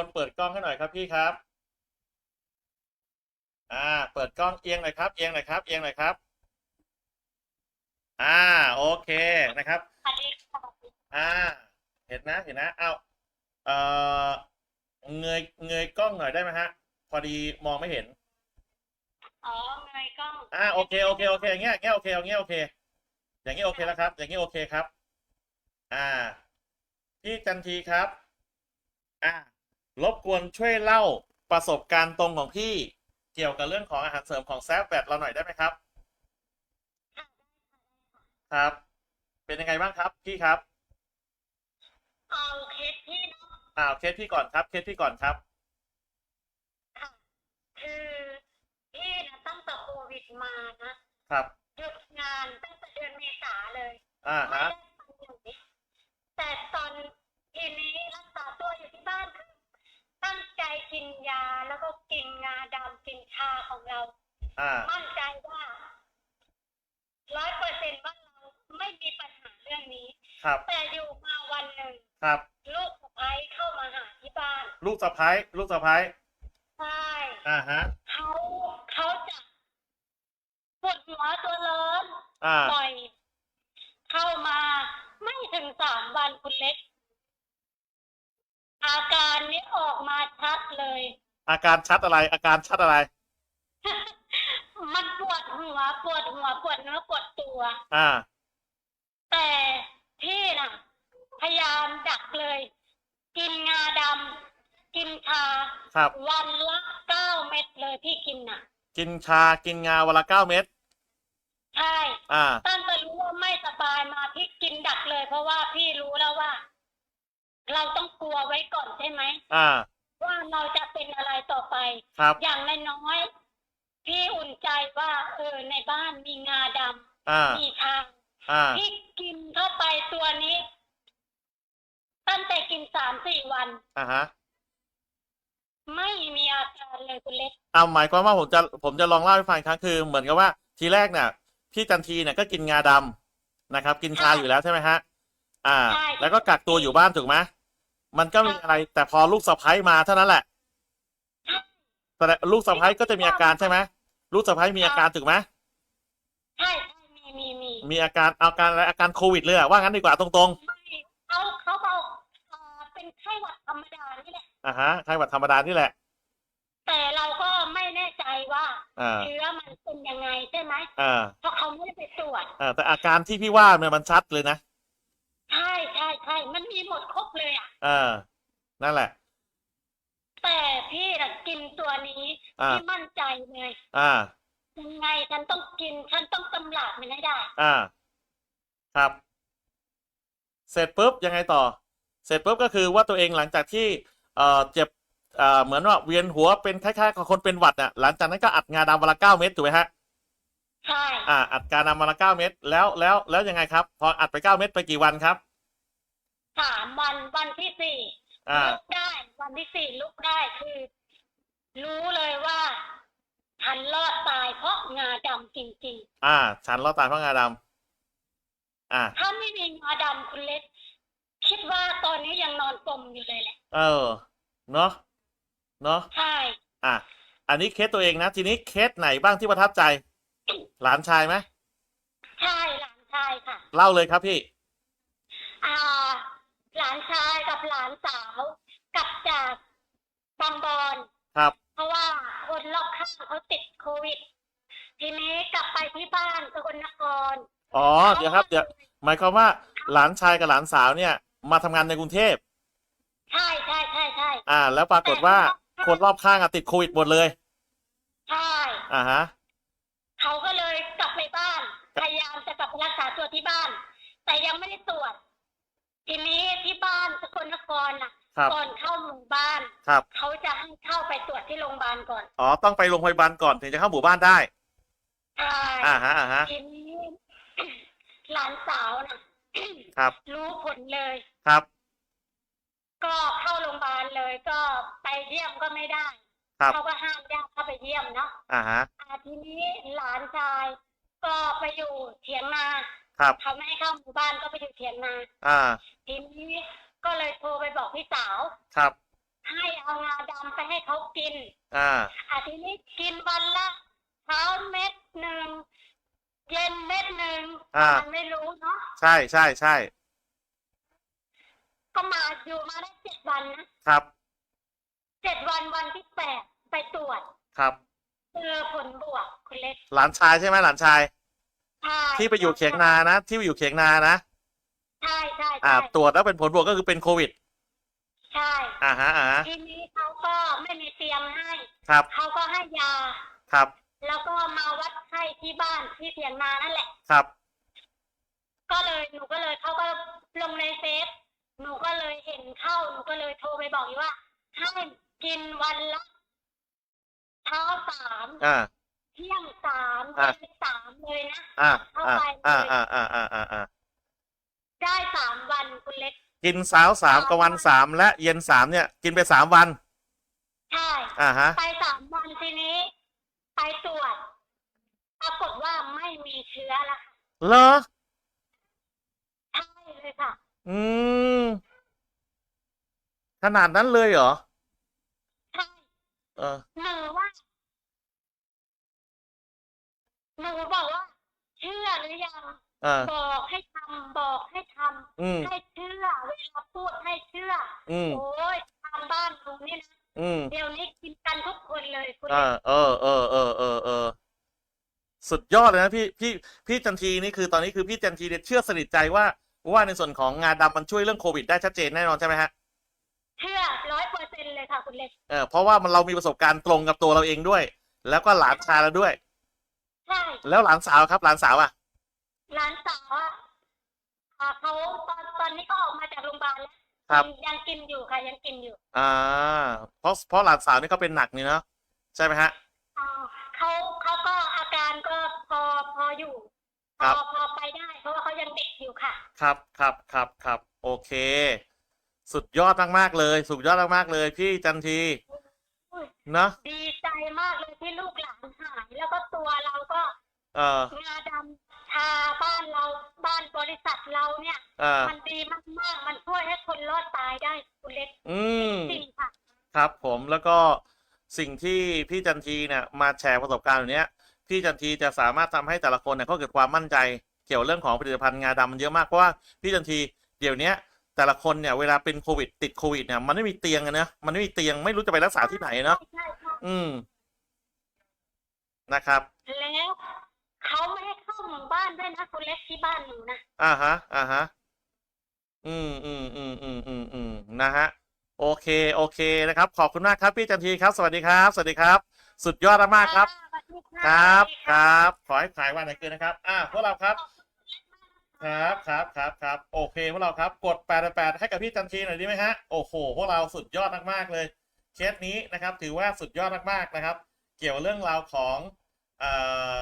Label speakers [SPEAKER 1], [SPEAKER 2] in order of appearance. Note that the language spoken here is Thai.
[SPEAKER 1] คนเปิดกล้องให้หน่อยครับพี่ครับ อ่า เปิดกล้องเอียงหน่อยครับ เอียงหน่อยครับ เอียงหน่อยครับ อ่า โอเคนะครับ
[SPEAKER 2] สวัสดีค่ะ
[SPEAKER 1] อ่า เห็นนะ เห็นนะ เอาเอ่อ เงย เงยกล้องหน่อยได้ไหมฮะ พอดีมองไม่เห็น
[SPEAKER 2] อ๋อ เงยกล้อง
[SPEAKER 1] อ่า โอเค โอเค โอเคอย่างเงี้ยอย่างเงี้ย โอเคอย่างเงี้ย โอเค อย่างเงี้ย โอเคแล้วครับ อย่างเงี้ย โอเคครับ อ่า พี่จันทีครับ อ่า รบกวนช่วยเล่าประสบการณ์ตรงของพี่เกี่ยวกับเรื่องของอาหารเสริมของแซฟแบทเราหน่อยได้ไหมครับ ครับ เป็นยังไงบ้างครับพี่ครับ
[SPEAKER 2] เอาเคสที่เนอะ
[SPEAKER 1] อ่าเคสพี่ก่อนครับเคสพี่ก่อนครับ
[SPEAKER 2] ค่ะคือพี่นะตั้งแต่โควิดมานะครับ หยุดงานตั้งแต่เดือนเมษาเลย
[SPEAKER 1] อ่า
[SPEAKER 2] ไม่
[SPEAKER 1] ฮะ
[SPEAKER 2] ได้ทำอย่างนี้แต่ตอนทีนี้รักษาตัวอยู่ที่บ้านคือตั้งใจ กินยาแล้วก็กินงาดำกินชาของเรา
[SPEAKER 1] อ่า
[SPEAKER 2] มั่นใจว่าร้อยเปอร์เซ็นต์ว่าเราไม่มีปัญหาเรื่องนี้
[SPEAKER 1] ครับ
[SPEAKER 2] แต่อยู่มาวันหนึ่ง
[SPEAKER 1] ครับ
[SPEAKER 2] ลูกสะใภ้เข้ามาหาที่บ้าน
[SPEAKER 1] ลูกสะพ้ายลูกสะพ้าย
[SPEAKER 2] ใช่
[SPEAKER 1] อ่าฮะ
[SPEAKER 2] เขาเขาจะปวดหัวตัวร้อน
[SPEAKER 1] อ่า
[SPEAKER 2] บ่อย เข้ามาไม่ถึงสามวันคุณเล็ก อาการนี้ออกมาชัดเลย
[SPEAKER 1] อาการชัดอะไร อาการชัดอะไร
[SPEAKER 2] มันปวดหัวปวดหัวปวดเนื้อปวดตัว
[SPEAKER 1] อ่า
[SPEAKER 2] แต่พี่น่ะ พยายามดักเลย กินงาดำกินชา
[SPEAKER 1] ครับ
[SPEAKER 2] วันละเก้าเม็ดเลยพี่กินน่ะ
[SPEAKER 1] กินชากินงาวันละเก้าเม็ด
[SPEAKER 2] ใช่
[SPEAKER 1] อ่า
[SPEAKER 2] ตั้งแต่รู้ว่าไม่สบายมาพี่กินดักเลย เพราะว่าพี่รู้แล้วว่า เราต้องกลัวไว้ก่อนใช่ไหม
[SPEAKER 1] อ่า
[SPEAKER 2] ว่าเราจะเป็นอะไรต่อไป
[SPEAKER 1] ครับ
[SPEAKER 2] อย่างน้อยๆพี่อุ่นใจว่าเออในบ้านมีงาด
[SPEAKER 1] อ่าำ
[SPEAKER 2] มีชา
[SPEAKER 1] อ่า
[SPEAKER 2] พี่กินเข้าไปตัวนี้ ตั้งแต่กินสามสี่วัน
[SPEAKER 1] อ่าฮะ
[SPEAKER 2] ไม่มีอาการเลยคุณเล็ก
[SPEAKER 1] เอาหมายความว่าผมจะผมจะลองเล่าให้ฟังอีกครั้งคือ เหมือนกับว่าทีแรกเนี่ยพี่จันทีเนี่ยก็กินงาดำนะครับ กินชา
[SPEAKER 2] ใช่
[SPEAKER 1] อยู่แล้วใช่ไหมฮะ อ่า
[SPEAKER 2] ใช่
[SPEAKER 1] แล้วก็กักตัวอยู่บ้านถูกไหม มันก็มีอะไร แต่พอลูกสะพ้ายมาเท่านั้นแหละแต่ลูกสะพ้ายก็จะมีอาการใช่ไหมลูกสะพ้ายมีอาการถูกไหม
[SPEAKER 2] ใช่ใช่มีมีมี
[SPEAKER 1] มีอาการอาการอะไรอาการโควิดเลยอะว่างั้นดีกว่าตรง
[SPEAKER 2] ไม่เขาเขาบอกเอ่อเป็นไข้หวัดธรรมดานี่แหละ
[SPEAKER 1] ๆอ่าฮะไข้หวัดธรรมดานี่แหละ
[SPEAKER 2] แต่เราก็ไม่แน่ใจว่า
[SPEAKER 1] อ่า
[SPEAKER 2] เชื้อมันเป็นยังไงใช่ไหม
[SPEAKER 1] อ่า
[SPEAKER 2] เพราะเขาไม่ได้ไปตรวจ
[SPEAKER 1] อ่าแต่อาการที่พี่ว่าเนี่ยมันชัดเลยนะ
[SPEAKER 2] ใช่ใช่ใช่มันมีหมดครบเลยอะ
[SPEAKER 1] อ่านั่นแหละ
[SPEAKER 2] แต่พี่น่ะกินตัวนี้
[SPEAKER 1] อ่า
[SPEAKER 2] พี่มั่นใจเลย
[SPEAKER 1] อ่า
[SPEAKER 2] ยังไงฉันต้องกินฉันต้องตำราบมันให้ได้
[SPEAKER 1] อ่า ครับ เสร็จปุ๊บยังไงต่อ เสร็จปุ๊บก็คือว่าตัวเองหลังจากที่ เอ่อเจ็บเอ่อเหมือนว่าเวียนหัวเป็นคล้ายๆกับคนเป็นหวัดอะหลังจากนั้นก็อัดงาดำวันละเก้าเม็ดถูกไหมฮะ
[SPEAKER 2] ใช่
[SPEAKER 1] อ่า อัดกาดำวันละเก้าเม็ดแล้วแล้วแล้วยังไงครับ พออัดไปเก้าเม็ดไปกี่วันครับ
[SPEAKER 2] สามวันวันที่สี่
[SPEAKER 1] อ่า
[SPEAKER 2] ลุกได้ วันที่สี่ลุกได้คือ รู้เลยว่า ฉันรอดตายเพราะงาดำจริง
[SPEAKER 1] อ่า ฉันเราตายเพราะงาดำอ่า
[SPEAKER 2] ๆ ถ้าไม่มีงาดำคุณเล็ก คิดว่าตอนนี้ยังนอนกลมอยู่เลยแหละ
[SPEAKER 1] เออ เนาะเนาะ
[SPEAKER 2] ใช่
[SPEAKER 1] อะ อันนี้เคสตัวเองนะ ทีนี้เคสไหนบ้างที่ประทับใจ หลานชายไหม
[SPEAKER 2] ใช่หลานชายค่ะ
[SPEAKER 1] เล่าเลยครับพี่
[SPEAKER 2] อ่า หลานชายกับหลานสาวกลับจากบางบอน
[SPEAKER 1] ครับ
[SPEAKER 2] เพราะว่าคนรอบข้างเขาติดโควิด ทีนี้กลับไปที่บ้านสกลนคร
[SPEAKER 1] อ๋อ เดี๋ยวครับ เดี๋ยว หมายความว่าหลานชายกับหลานสาวเนี่ย มาทำงานในกรุงเทพ
[SPEAKER 2] ใช่ใช่ใช่ใช่
[SPEAKER 1] อ่า แล้วปรากฏว่าคนรอบข้างอะติดโควิดหมดเลย
[SPEAKER 2] ใช่
[SPEAKER 1] อ่าฮะ
[SPEAKER 2] เขาก็เลยกลับไปบ้าน พยายามจะกลับไปรักษาตัวที่บ้าน แต่ยังไม่ได้ตรวจ ทีนี้ที่บ้านสกลนครน่ะ
[SPEAKER 1] ครับ
[SPEAKER 2] ก่อนเข้าหมู่บ้าน
[SPEAKER 1] ครับ
[SPEAKER 2] เขาจะให้เข้าไปตรวจที่โรงพยาบาลก่อน
[SPEAKER 1] อ๋อต้องไปโรงพยาบาลก่อนถึงจะเข้าหมู่บ้านได้
[SPEAKER 2] ใช่
[SPEAKER 1] อ่าฮะอ่าฮะ
[SPEAKER 2] ทีนี้ หลานสาวน่ะ
[SPEAKER 1] ครับ
[SPEAKER 2] รู้ผลเลย
[SPEAKER 1] ครับ
[SPEAKER 2] ก็เข้าโรงพยาบาลเลยก็ไปเยี่ยมก็ไม่ได้
[SPEAKER 1] ครับ
[SPEAKER 2] เขาก็ห้ามญาติเข้าไปเยี่ยมเนาะ
[SPEAKER 1] อ่าฮะ
[SPEAKER 2] อ่าทีนี้หลานชาย ก็ไปอยู่เถียงนา
[SPEAKER 1] ครับ
[SPEAKER 2] เขาไม่ให้เข้าหมู่บ้านก็ไปอยู่เถียงนา
[SPEAKER 1] อ่า
[SPEAKER 2] ทีนี้ก็เลยโทรไปบอกพี่สาว
[SPEAKER 1] ครับ
[SPEAKER 2] ใให้เอางาดำไปให้เขากิน
[SPEAKER 1] อ่า
[SPEAKER 2] อาทีนี้กินวันละเช้าเม็ดหนึ่งเย็นเม็ดหนึ่ง
[SPEAKER 1] อ่า
[SPEAKER 2] มันไม่รู้เนาะ
[SPEAKER 1] ใช่ใช่ใช่
[SPEAKER 2] ก็มาอยู่มาได้เจ็ดวันนะครับเจ็ดวันวันที่แปด ไปตรวจ
[SPEAKER 1] ครับ
[SPEAKER 2] เจอผลบวกคุณเล็ก
[SPEAKER 1] หลานชายใช่ไหมหลานชาย
[SPEAKER 2] ใช่
[SPEAKER 1] ที่ไปอยู่เขียงนานะ ที่ไปอยู่เขียงนานะ
[SPEAKER 2] ใช่ใช่
[SPEAKER 1] อ่า
[SPEAKER 2] ใช่
[SPEAKER 1] ตรวจแล้วเป็นผลบวกก็คือเป็นโควิด
[SPEAKER 2] ใช่
[SPEAKER 1] อ่าฮะอ่าฮะ
[SPEAKER 2] ทีนี้เขาก็ไม่มีเตียงให้
[SPEAKER 1] ครับ
[SPEAKER 2] เขาก็ให้ยา
[SPEAKER 1] ครับ
[SPEAKER 2] แล้วก็มาวัดไข้ที่บ้านที่เถียงนานั่นแหละ
[SPEAKER 1] ครับ
[SPEAKER 2] ก็เลยหนูก็เลยเขาก็ลงในเฟซหนูก็เลยเห็นเข้าหนูก็เลยโทรไปบอกอีกว่าให้กินวันละ เช้าสาม
[SPEAKER 1] อ่า
[SPEAKER 2] เที่ยงสาม
[SPEAKER 1] อะ
[SPEAKER 2] เย็นสามเลยนะ
[SPEAKER 1] อ่า
[SPEAKER 2] เข้า
[SPEAKER 1] อ่า
[SPEAKER 2] ไป
[SPEAKER 1] อ่าอ่าอ่าอ่าอ่าอ่า
[SPEAKER 2] ได้สามวันคุณเล็ก
[SPEAKER 1] กินเช้าสามกับวันสามและเย็นสามเนี่ย กินไปสามวัน
[SPEAKER 2] ใช่
[SPEAKER 1] อ่าฮะ
[SPEAKER 2] ไปสามวันทีนี้ ไปตรวจปรากฏว่าไม่มีเชื้อละค่ะ
[SPEAKER 1] เหรอ
[SPEAKER 2] ใช่เลยค่ะ
[SPEAKER 1] อืม ขนาดนั้นเลยเหรอ
[SPEAKER 2] ใช่
[SPEAKER 1] เออ
[SPEAKER 2] หนูว่าหนูบอกว่าเชื่อหรือยัง
[SPEAKER 1] เออ
[SPEAKER 2] บอกให้ทำบอกให้ทำ
[SPEAKER 1] อืม
[SPEAKER 2] ให้เชื่อเวลาพูดให้เชื่อ
[SPEAKER 1] อืม
[SPEAKER 2] โอ้ยทางบ้านหนูนี่นะ
[SPEAKER 1] อืม
[SPEAKER 2] เดี๋ยวนี้กินกันทุกคนเลยคุณ
[SPEAKER 1] เออเออ เออ เออ เออ เออ สุดยอดเลยนะพี่ พี่ พี่จันทีนี่คือตอนนี้คือพี่จันทีเนี่ยเชื่อสนิทใจว่า ว่าในส่วนของงาดำมันช่วยเรื่องโควิดได้ชัดเจนแน่นอนใช่ไหมฮะ
[SPEAKER 2] เชื่อ ค่ะคุณเล็ก
[SPEAKER 1] เออเพราะว่ามันเรามีประสบการณ์ตรงกับตัวเราเองด้วย แล้วก็หลานชายเราด้วย
[SPEAKER 2] ใช่
[SPEAKER 1] แล้วหลานสาวครับ หลานสาวอะ
[SPEAKER 2] หลานสาวอะอ่าเขาตอนตอนนี้ก็ออกมาจากโรงพยาบาลแล้ว
[SPEAKER 1] ครับ
[SPEAKER 2] ยังยังกินอยู่ค่ะ ยังกินอยู่
[SPEAKER 1] อ่าเพราะเพราะหลานสาวนี่เขาเป็นหนักนี่เนาะใช่ไหมฮะ
[SPEAKER 2] อ่าเขาเขาก็อาการก็พอพออยู่พ
[SPEAKER 1] ครั
[SPEAKER 2] อบ พอไปได้ เพราะว่าเขายังเด็กอยู่ค่ะ
[SPEAKER 1] ครับครับครับครับโอเค สุดยอดมากๆเลย สุดยอดมากๆเลย พี่จันที
[SPEAKER 2] อุ้ย
[SPEAKER 1] เนาะ
[SPEAKER 2] ดีใจมากเลยที่ลูกหลานหาย แล้วก็ตัวเราก็
[SPEAKER 1] เอองา
[SPEAKER 2] ดำทาบ้านเราบ้านบริษัทเราเนี่ย
[SPEAKER 1] เออ
[SPEAKER 2] มันดีมากๆ มันช่วยให้คนรอดตายได้คุณเล็ก
[SPEAKER 1] อืม
[SPEAKER 2] จริงๆค่ะ
[SPEAKER 1] ครับผมแล้วก็สิ่งที่พี่จันทีเนี่ยมาแชร์ประสบการณ์แบบเนี้ย พี่จันทีจะสามารถทำให้แต่ละคนเนี่ยเขาเกิดความมั่นใจ เกี่ยวเรื่องของผลิตภัณฑ์งาดำมันเยอะมากเพราะว่าพี่จันทีเดี๋ยวเนี้ย แต่ละคนเนี่ยเวลาเป็นโควิดติดโควิดเนี่ยมันไม่มีเตียงอะนะมันไม่มีเตียงไม่รู้จะไปรักษาที่ไหนเนาะ
[SPEAKER 2] ใช่ใช่
[SPEAKER 1] อืมนะครับ
[SPEAKER 2] แล้วเขาไม่ให้เข้าหมู่บ้านด้วยนะคุณเล็กที่บ้านหนูนะ
[SPEAKER 1] อ่าฮะ อ่าฮะ อืมอืมอืมอืมอืมอืมนะฮะ โอเค โอเคนะครับ ขอบคุณมากครับพี่จันทีครับ สวัสดีครับ สวัสดีครับ สุดยอดมากๆครับ
[SPEAKER 2] สวัสดีะ
[SPEAKER 1] ครับ
[SPEAKER 2] สวัสดี
[SPEAKER 1] ค
[SPEAKER 2] ค่ะ
[SPEAKER 1] รับ ขอให้ขายวันไหนเกินนะครับ อ่าพวกเราครับค ครับครับครับครับโอเคพวกเราครับ กดแปดแปดให้กับพี่จันทีหน่อยดีไหมฮะโอ้โหพวกเราสุดยอดมากๆเลยเคสนี้นะครับ ถือว่าสุดยอดมากๆนะครับ เกี่ยวเรื่องราวของเอ่อ